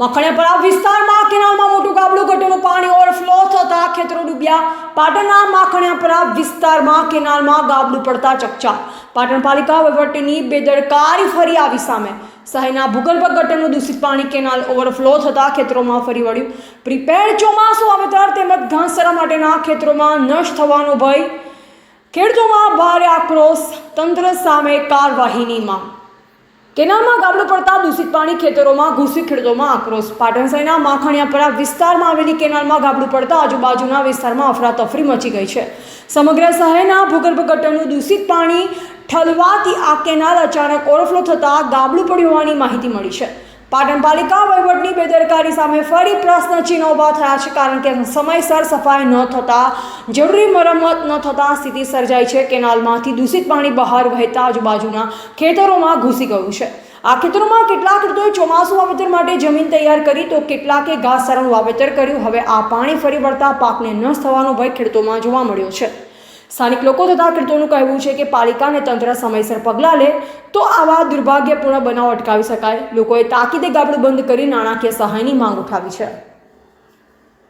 મખણિયાપરા વિસ્તારમાં કેનાલમાં મોટું ગાબડું ગટરનું પાણી ઓવરફ્લો થતા ખેતરો ડૂબ્યા. પાટણના માખણિયાપરા વિસ્તારમાં કેનાલમાં ગાબડું પડતા ચકચાર. પાટણ પાલિકા વહીવટની બેદરકારી ફરી આવી સામે. શહેરના ભૂગર્ભ ગટરનું દૂષિત પાણી કેનાલ ઓવરફ્લો થતા ખેતરોમાં ફરી વળ્યું. પ્રિપેર ચોમાસું વાવેતર તેમજ ઘાસચારા માટેના ખેતરોમાં નષ્ટ થવાનો ભય. ખેડૂતોમાં ભારે આક્રોશ તંત્ર સામે કાર્યવાહીની માંગ. કેનાલમાં ગાબડું પડતા દૂષિત પાણી ખેતરોમાં, ઘૂસી ખેડૂતોમાં આક્રોશ. પાટણ શહેરના માખણિયાપરા વિસ્તારમાં આવેલી કેનાલમાં ગાબડું પડતા આજુબાજુના વિસ્તારમાં અફરાતફરી મચી ગઈ છે. સમગ્ર શહેરના ભૂગર્ભ ગટરનું દૂષિત પાણી ઠલવાથી આ કેનાલ અચાનક ઓવરફ્લો થતાં ગાબડું પડ્યું હોવાની માહિતી મળી છે. પાટણ પાલિકા વહીવટની બેદરકારી સામે ફરી પ્રશ્ન ચિહ્નો થયા છે, કારણ કે સમયસર સફાઈ ન થતાં, જરૂરી મરમ્મત ન થતાં સ્થિતિ સર્જાઈ છે. કેનાલમાંથી દૂષિત પાણી બહાર વહેતા આજુબાજુના ખેતરોમાં ઘૂસી ગયું છે. આ ખેતરોમાં કેટલાક ખેડૂતોએ ચોમાસું વાવેતર માટે જમીન તૈયાર કરી તો કેટલાકે ઘાસચારાનું વાવેતર કર્યું. હવે આ પાણી ફરી વળતા પાકને નષ્ટ થવાનો ભય ખેડૂતોમાં જોવા મળ્યો છે. સ્થાનિક લોકો તથા ખેડૂતોનું કહેવું છે કે પાલિકા અને તંત્ર સમયસર પગલાં લે તો આવા દુર્ભાગ્યપૂર્ણ બનાવ અટકાવી શકાય. લોકોએ તાકીદે ગાબડું બંધ કરી નાણાકીય સહાયની માંગ ઉઠાવી છે.